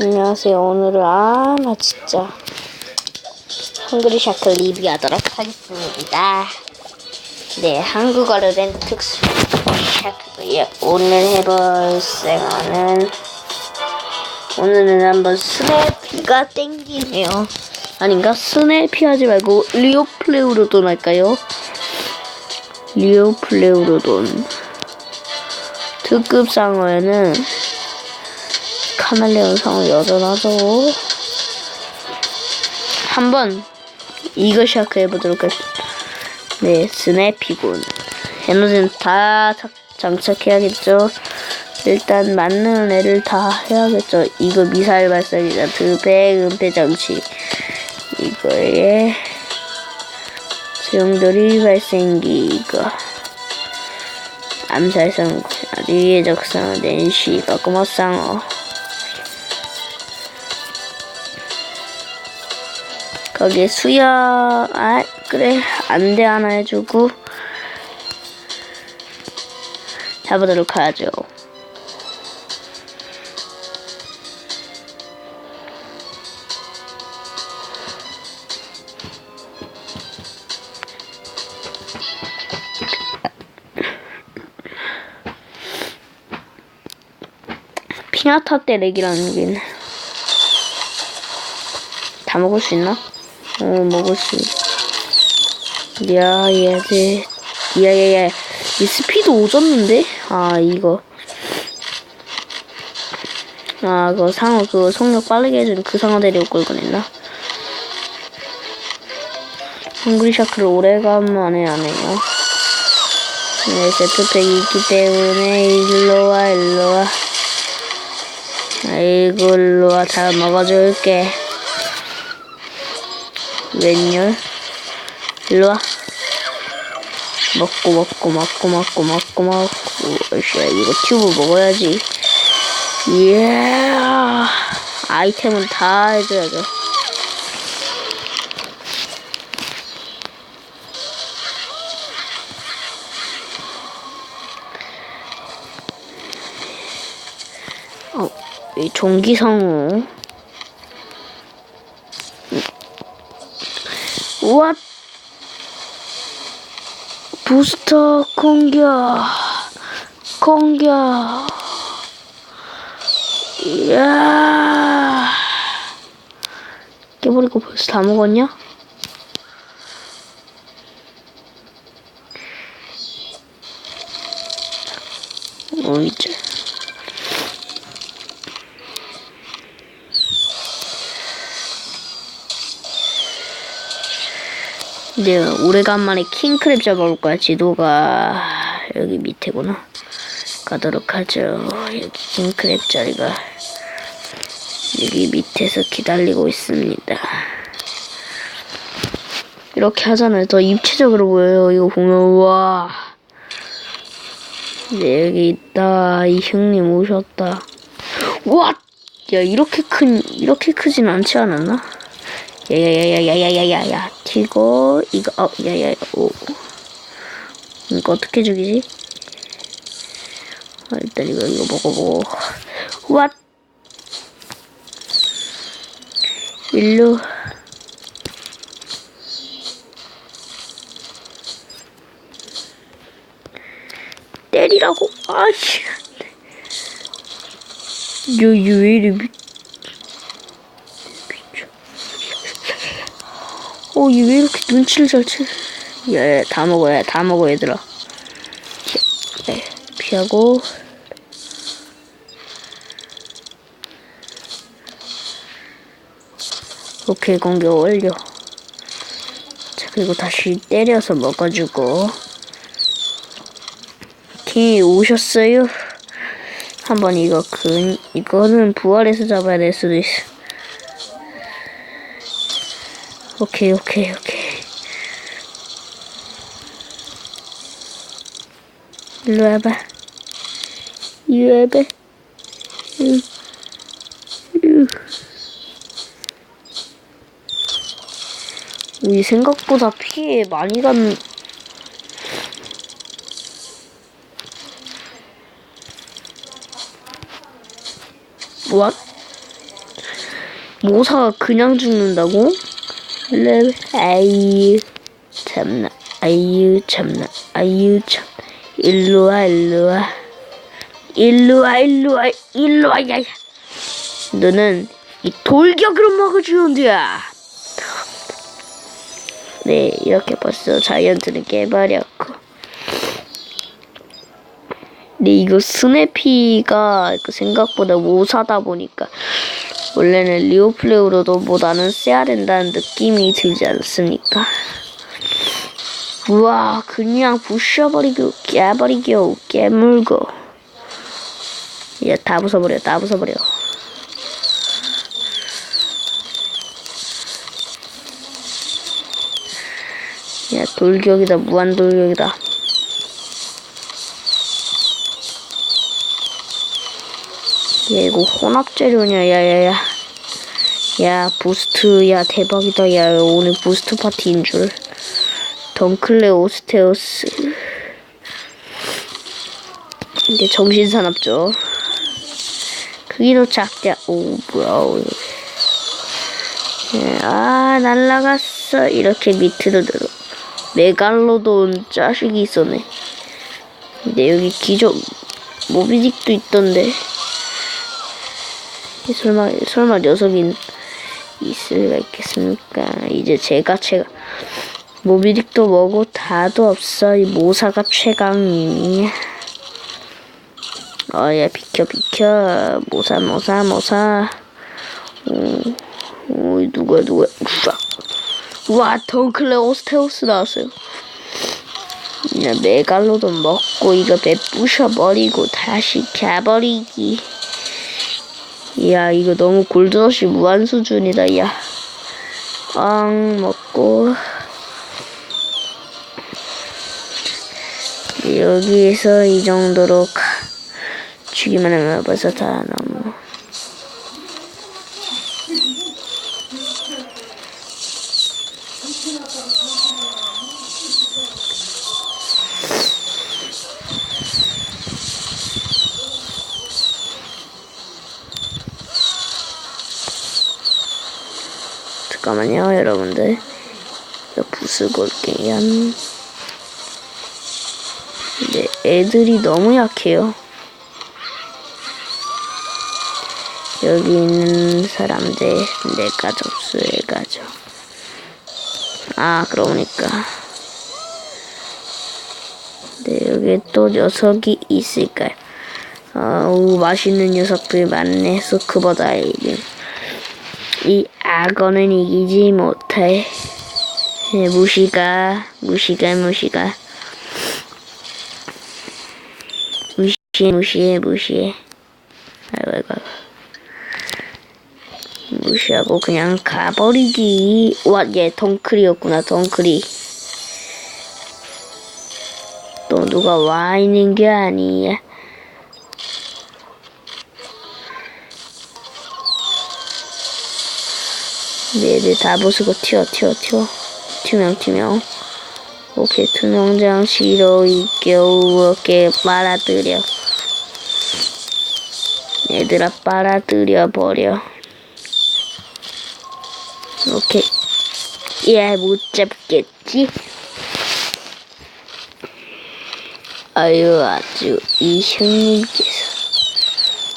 안녕하세요. 오늘은 아, 나 진짜 헝그리 샤크 리뷰하도록 하겠습니다. 네, 한국어로 된 특수 샤크고요. 오늘 해볼 생활은 오늘은 한번 스네피가 땡기네요. 아닌가? 스네피 하지 말고 리오플레우로돈 할까요? 리오플레우로돈 특급 상어에는 카멜레온 상어 여전하죠. 한번 이거 시작해 보도록 하겠습니다. 네, 스냅이군. 에너지는 다 자- 장착해야겠죠. 일단 맞는 애를 다 해야겠죠. 이거 미사일 발사기자 드배 은폐 장치. 이거에 소용돌이 발생기 이거. 암살성 아리의 적상어 낸시 까꾸머상어 거기에 수야 아 그래. 안돼 하나 해주고. 잡아도록 하죠. 피나타 때 렉이라는 게 있네. 다 먹을 수 있나? 어 먹을 수 있- 야 얘들 야 야 야. 이 스피드 오졌는데? 아 이거. 아 그거 상어 그거 속력 빠르게 해주는 그 상어 데리고 끌고 냈나? 헝그리 샤크를 오래간만에 하네요. 네 세트팩이 있기 때문에 일로와 일로와. 아이고 일로와 다 먹어줄게 웬열? 일로와. 먹고 먹고 먹고 먹고 먹고 먹고. 으쌰 이거 튜브 먹어야지. 예 아이템은 다 해줘야죠 어, 이 종기성우 우와. 부스터 공격. 공격. 이야. 깨버리고 벌써 다 먹었냐? 어 이제 이제 오래간만에 킹크랩 잡아올 거야. 지도가 여기 밑에구나. 가도록 하죠. 여기 킹크랩 자리가 여기 밑에서 기다리고 있습니다. 이렇게 하잖아요. 더 입체적으로 보여요. 이거 보면 와. 네, 여기 있다. 이 형님 오셨다. 와! 야 이렇게 큰 이렇게 크진 않지 않았나? 야야야야야야야야야 튀고 이거 어 야야 오. 이거 어떻게 죽이지? 아, 일단 이거 이거 먹어보고. 왓 일로. 때리라고. 아씨. 여기 왜이 리 미... 어, 얘왜 이렇게 눈치를 잘 채? 야, 야, 다 먹어, 야, 다 먹어, 얘들아. 피, 네, 피하고. 오케이, 공격 완료. 자, 그리고 다시 때려서 먹어주고. 오케이, 오셨어요? 한번 이거, 그, 이거는 부활해서 잡아야 될 수도 있어. 오케이 오케이 오케이 일로 와봐 이리 와봐. 우리 생각보다 피해 많이 간 What? 모사가 그냥 죽는다고? 레 아유 참나 아유 참나 아유 참. 일로와 일로와. 일로와 일로와 일로와 야야. 너는 이 돌격으로 먹어주는데야. 네 이렇게 벌써 자이언트는 깨버렸고. 근데 이거 스네피가 그 생각보다 모사다 보니까 원래는 리오플레우로도 보다는 세야 된다는 느낌이 들지 않습니까? 우와 그냥 부셔버리고 깨버리고 깨물고. 야다 부숴버려 다 부숴버려. 야 돌격이다 무한 돌격이다 야 이거 혼합 재료냐 야야야. 야 부스트 야 대박이다. 야 오늘 부스트 파티인 줄. 덩클레 오스테오스. 이게 정신사납죠. 크기도 작자 오 뭐야 예, 아 날라갔어. 이렇게 밑으로 들어. 메갈로돈 자식이 있었네. 근데 여기 기존 모비딕도 있던데 설마 설마 녀석이 있을 리가 있겠습니까? 이제 제가 제가 모비딕도 뭐고 다도 없어. 이 모사가 최강이니. 어야 비켜 비켜. 모사 모사 모사. 오, 오 누구야 누구야? 우와. 와 덩클레 오스테오스 나왔어요. 그냥 메갈로돈 먹고 이거 배 부셔 버리고 다시 가버리기 이야 이거 너무 골드러시 무한 수준이다 야. 빵 먹고. 여기서 이 정도로 가, 죽이면 하면 벌써 다 너무 잠깐만요 여러분들. 이거 부수고 올게요. 근데 애들이 너무 약해요. 여기 있는 사람들 내가 접수해가죠 아 그러니까. 네 여기 또 녀석이 있을까요? 아우 맛있는 녀석들이 많네. 스쿠버 다 이게 이 악어는 이기지 못해. 네, 무시가, 무시가, 무시가. 무시해, 무시해, 무시해. 아이고, 아이고. 무시하고 그냥 가버리기. 와, 얘 덩크리였구나, 덩크리. 또 누가 와 있는 게 아니야. 네네 다 부수고 튀어 튀어 튀어. 투명 투명. 오케이 투명 장치로 이 겨우 이렇게 빨아들여. 얘들아 빨아들여 버려. 오케이. 얘못 잡겠지? 아유 아주 이 형님께서.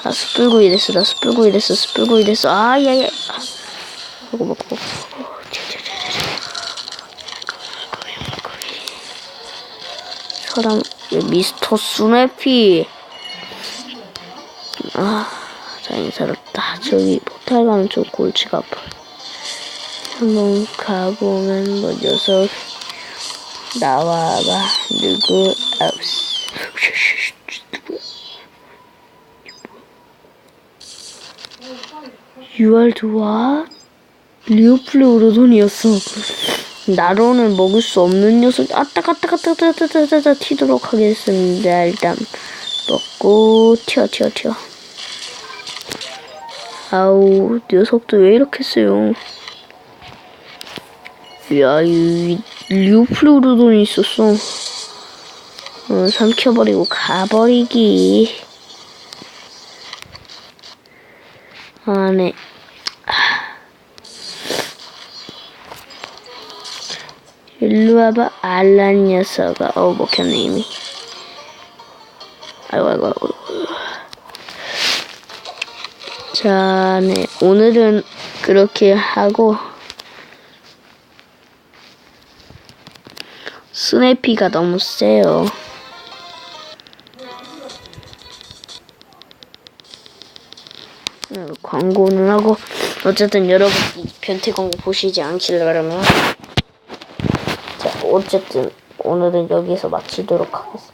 아 숯불구이 됐어 나 숯불구이 됐어 숯불구이 됐어. 아야야 먹어 먹어 먹어 사람 미스터 스네피. 아 자연스럽다 저기 포탈 가면 좀 골치가 아파. 한번 가보면 뭐 녀석 나와봐 누구 아우스 You are the what? 리오플레 오르돈이었어. 나로는 먹을 수 없는 녀석. 아따 가따 가따 가따 가따 튀도록 하겠습니다. 일단 먹고 튀어 튀어 튀어. 아우 녀석도 왜 이렇게 세요? 야, 이 리오플레 오르돈이 있었어. 어, 삼켜버리고 가버리기. 아, 네. 일로 와봐 알란 녀석아 어 먹혔네 이미 아이고 아이고 아이고 자, 네. 오늘은 그렇게 하고 스네피가 너무 세요. 어, 광고는 하고 어쨌든 여러분 이 변태 광고 보시지 않길 바라면 자 어쨌든 오늘은 여기서 마치도록 하겠습니다.